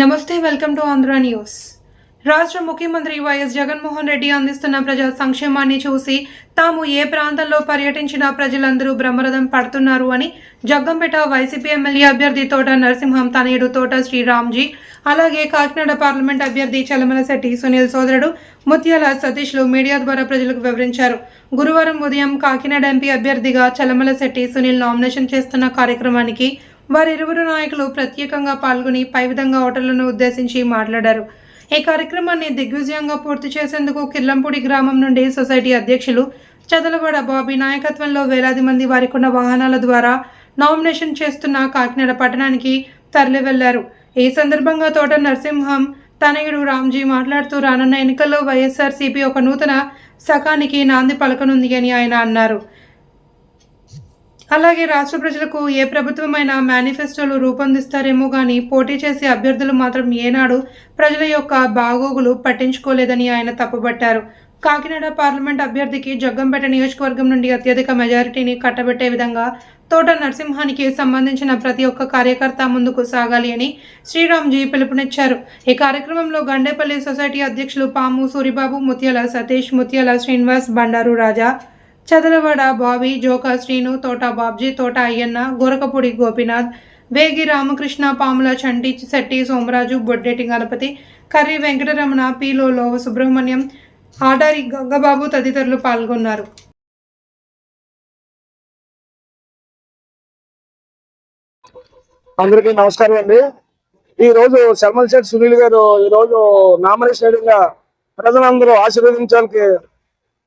నమస్తే welcome to Andhra news. రాష్ట్ర ముఖ్యమంత్రి వైఎస్ జగన్మోహన్ రెడ్డి అందిస్తున్న ప్రజా సంక్షేమాన్ని చూసి తాము ఏ ప్రాంతంలో పర్యటించినా ప్రజలందరూ బ్రహ్మరథం పడుతున్నారు అని జగ్గంపేట వైసీపీ ఎమ్మెల్యే అభ్యర్థి తోట నరసింహం తనయుడు తోట శ్రీరామ్జీ అలాగే కాకినాడ పార్లమెంట్ అభ్యర్థి చలమలశెట్టి సునీల్ సోదరుడు ముత్యాల సతీష్లు మీడియా ద్వారా ప్రజలకు వివరించారు. గురువారం ఉదయం కాకినాడ ఎంపీ అభ్యర్థిగా చలమలశెట్టి సునీల్ నామినేషన్ చేస్తున్న కార్యక్రమానికి వారిరువురు నాయకులు ప్రత్యేకంగా పాల్గొని పై విధంగా ఓటర్లను ఉద్దేశించి మాట్లాడారు. ఈ కార్యక్రమాన్ని దిగ్విజయంగా పూర్తి చేసేందుకు కిర్లంపూడి గ్రామం నుండి సొసైటీ అధ్యక్షులు చదలవాడ బాబీ నాయకత్వంలో వేలాది మంది వారికున్న వాహనాల ద్వారా నామినేషన్ చేస్తున్న కాకినాడ పట్టణానికి తరలి వెళ్ళారు. ఈ సందర్భంగా తోట నరసింహం తనయుడు రామ్జీ మాట్లాడుతూ రానున్న ఎన్నికల్లో వైఎస్ఆర్సీపీ ఒక నూతన సకానికి నాంది పలకనుంది అని ఆయన అన్నారు. అలాగే రాష్ట్ర ప్రజలకు ఏ ప్రభుత్వమైనా మేనిఫెస్టోలు రూపొందిస్తారేమో కానీ పోటీ చేసే అభ్యర్థులు మాత్రం ఏనాడు ప్రజల యొక్క బాగోగులు పట్టించుకోలేదని ఆయన తప్పుపట్టారు కాకినాడ పార్లమెంట్ అభ్యర్థికి జగ్గంపేట నియోజకవర్గం నుండి అత్యధిక మెజారిటీని కట్టబెట్టే విధంగా తోట నరసింహానికి సంబంధించిన ప్రతి ఒక్క కార్యకర్త ముందుకు సాగాలి అని శ్రీరామ్జీ పిలుపునిచ్చారు. ఈ కార్యక్రమంలో గండేపల్లి సొసైటీ అధ్యక్షులు పాము సూరిబాబు ముత్యాల సతీష్ ముత్యాల శ్రీనివాస్ బండారు రాజా చదలవాడ బాబీ జోకా శ్రీను తోట బాబ్జీ తోట అయ్యన్న గోరకపూడి గోపినాథ్ వేగి రామకృష్ణ పాముల చంటి శెట్టి సోమరాజు బొడ్డేటి గణపతి కర్రి వెంకటరమణ పీలో లోవ సుబ్రహ్మణ్యం ఆడారి గంగబాబు తదితరులు పాల్గొన్నారు. అందరికీ నమస్కారం అండి. ఈ రోజు శర్మల్ శెట్టి సునీల్ గారు ఈ రోజు నామినేషన్ ప్రజలందరూ ఆశీర్వదించడానికి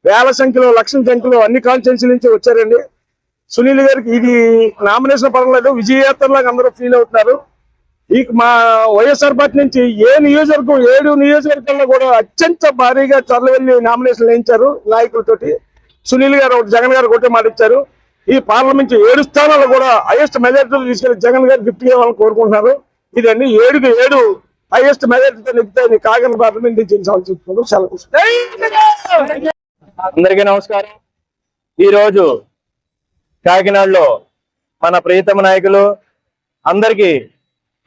వేల సంఖ్యలో లక్షల సంఖ్యలో అన్ని కాన్స్టిట్యున్సీ నుంచి వచ్చారండి. సునీల్ గారికి ఇది నామినేషన్ పడలేదు విజయయాత్రలాగా అందరూ ఫీల్ అవుతున్నారు. ఈ మా వైఎస్ఆర్ పార్టీ నుంచి ఏ నియోజకవర్గం ఏడు నియోజకవర్గాల్లో కూడా అత్యంత భారీగా తరలివెళ్ళి నామినేషన్ వేయించారు నాయకులతోటి. సునీల్ గారు ఒకటి జగన్ గారు ఒకటే మాట ఇచ్చారు. ఈ పార్లమెంట్ ఏడు స్థానాలు కూడా హైయెస్ట్ మెజారిటీతో తీసుకెళ్ళి జగన్ గారు గిఫ్ట్ ఇవ్వాలని కోరుకుంటున్నారు. ఇదన్నీ ఏడుకి ఏడు హైయెస్ట్ మెజార్టీతో నింపితే కాగల పార్లమెంట్ నుంచి సెలవు. అందరికీ నమస్కారం. ఈరోజు కాకినాడలో మన ప్రియతమ నాయకులు అందరికీ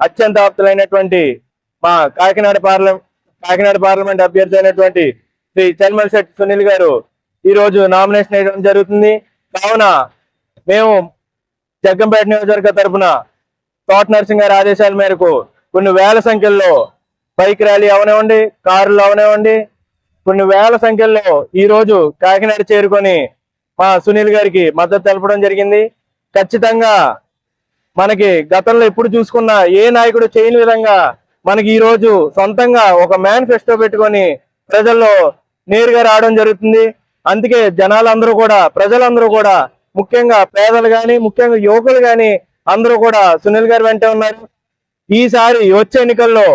అత్యంత ఆప్తులైనటువంటి మా కాకినాడ పార్లమెంట్ కాకినాడ పార్లమెంట్ అభ్యర్థి అయినటువంటి శ్రీ చల్మల్ శెట్టి సునీల్ గారు ఈరోజు నామినేషన్ వేయడం జరుగుతుంది. కావున మేము జగ్గంపేట నియోజకవర్గ తరపున తోట నరసింగ్ గారి ఆదేశాల మేరకు కొన్ని వేల సంఖ్యలో బైక్ ర్యాలీ అవనివ్వండి కారులు అవనివ్వండి కొన్ని వేల సంఖ్యలో ఈ రోజు కాకినాడ చేరుకొని మా సునీల్ గారికి మద్దతు తెలపడం జరిగింది. ఖచ్చితంగా మనకి గతంలో ఎప్పుడు చూసుకున్నా ఏ నాయకుడు చేయని విధంగా మనకి ఈ రోజు సొంతంగా ఒక మేనిఫెస్టో పెట్టుకొని ప్రజల్లో నేరుగా రావడం జరుగుతుంది. అందుకే జనాలందరూ కూడా ప్రజలందరూ కూడా ముఖ్యంగా పేదలు గాని ముఖ్యంగా యువకులు గాని అందరూ కూడా సునీల్ గారు వెంటే ఉన్నారు. ఈసారి వచ్చే ఎన్నికల్లో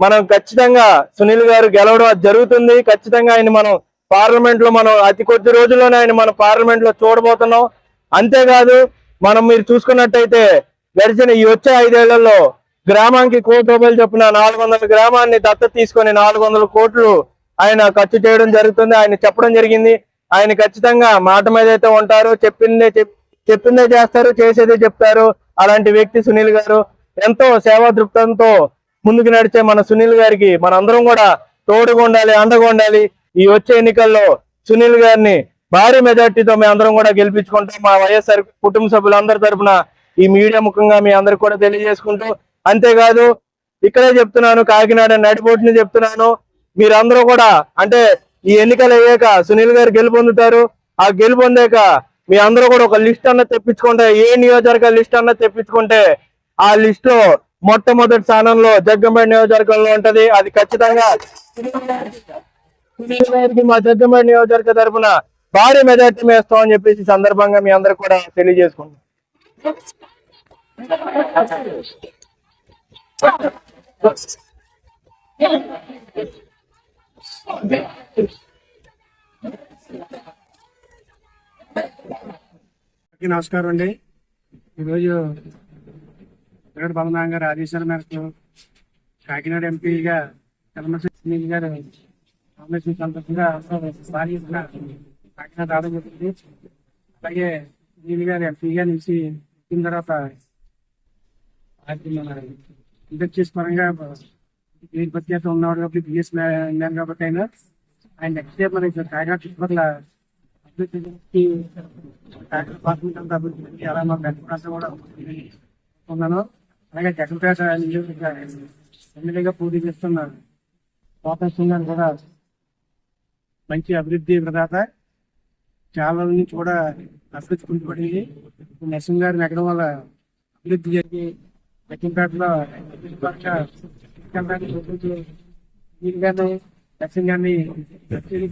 మనం ఖచ్చితంగా సునీల్ గారు గెలవడం జరుగుతుంది. ఖచ్చితంగా ఆయన మనం పార్లమెంట్లో మనం అతి కొద్ది రోజుల్లోనే ఆయన మనం పార్లమెంట్లో చూడబోతున్నాం. అంతేకాదు మనం మీరు చూసుకున్నట్టయితే గడిచిన ఈ వచ్చే ఐదేళ్ళలో గ్రామానికి కోటి రూపాయలు చొప్పున నాలుగు వందల గ్రామాన్ని దత్త తీసుకొని నాలుగు వందల కోట్లు ఆయన ఖర్చు చేయడం జరుగుతుంది. ఆయన చెప్పడం జరిగింది. ఆయన ఖచ్చితంగా మాట మీద అయితే ఉంటారు. చెప్పిందే చెప్- చెప్పిందే చేస్తారు. చేసేదే చెప్తారు. అలాంటి వ్యక్తి సునీల్ గారు ఎంతో సేవా దృక్పథంతో ముందుకు నడిచే మన సునీల్ గారికి మనందరం కూడా తోడుగా ఉండాలి అండగా ఉండాలి. ఈ వచ్చే ఎన్నికల్లో సునీల్ గారిని భారీ మెజార్టీతో మేము అందరం కూడా గెలిపించుకుంటాం మా వైఎస్ఆర్ కుటుంబ సభ్యులందరి తరఫున ఈ మీడియా ముఖంగా మీ అందరికి కూడా తెలియజేసుకుంటూ అంతేకాదు ఇక్కడే చెప్తున్నాను కాకినాడ నడిపోటుని చెప్తున్నాను. మీరందరూ కూడా అంటే ఈ ఎన్నికలు అయ్యాక సునీల్ గారు గెలుపొందుతారు. ఆ గెలుపొందాక మీ అందరూ కూడా ఒక లిస్ట్ అన్న తెప్పించుకుంటే ఏ నియోజకవర్గ లిస్ట్ అన్న తెప్పించుకుంటే ఆ లిస్ట్లో మొట్టమొదటి స్థానంలో జగ్గంపేట నియోజకవర్గంలో ఉంటది. అది ఖచ్చితంగా మా జగ్గంపేట నియోజకవర్గ తరపున భారీ మెజార్టీ వేస్తామని చెప్పేసి సందర్భంగా మీ అందరు కూడా తెలియజేసుకుంటాం నమస్కారం అండి. ఈరోజు వెంకట బలనాం గారి ఆదేశాల మేరకు కాకినాడ ఎంపీగా కల్మశ్రీ గారు కాంగ్రెస్ సందర్భంగా భారీ కాకినాడ రావడం జరిగింది. అలాగే సునీల్ గారు ఎంపీగా నుంచి వచ్చిన తర్వాత వారికి ఇండస్ట్రీస్ పరంగా వీరి ప్రత్యేకత ఉన్నవాడు కాబట్టి బిఎస్ మ్యాన్ కాబట్టి ఆయన ఆయన నెక్స్ట్ డే మనకి కాకినాడ చుట్టుపక్కల అభివృద్ధి కాకినాడ పార్లమెంట్ అంతా అభివృద్ధి అలా మా బెంగళూరు కూడా ఉన్నాను. అలాగే జగన్పేట ఎమ్మెల్యేగా పోటీ చేస్తున్నారు. పోతా గారు కూడా మంచి అభివృద్ధి ప్రదాత. చాలా రోజుల నుంచి కూడా అభివృద్ధి కుంటుపడింది నరసింహ గారు ఎక్కడం వల్ల అభివృద్ధి జరిగి జగన్పేటలో వీరు గారిని నరసింహ గారిని ప్రత్యేక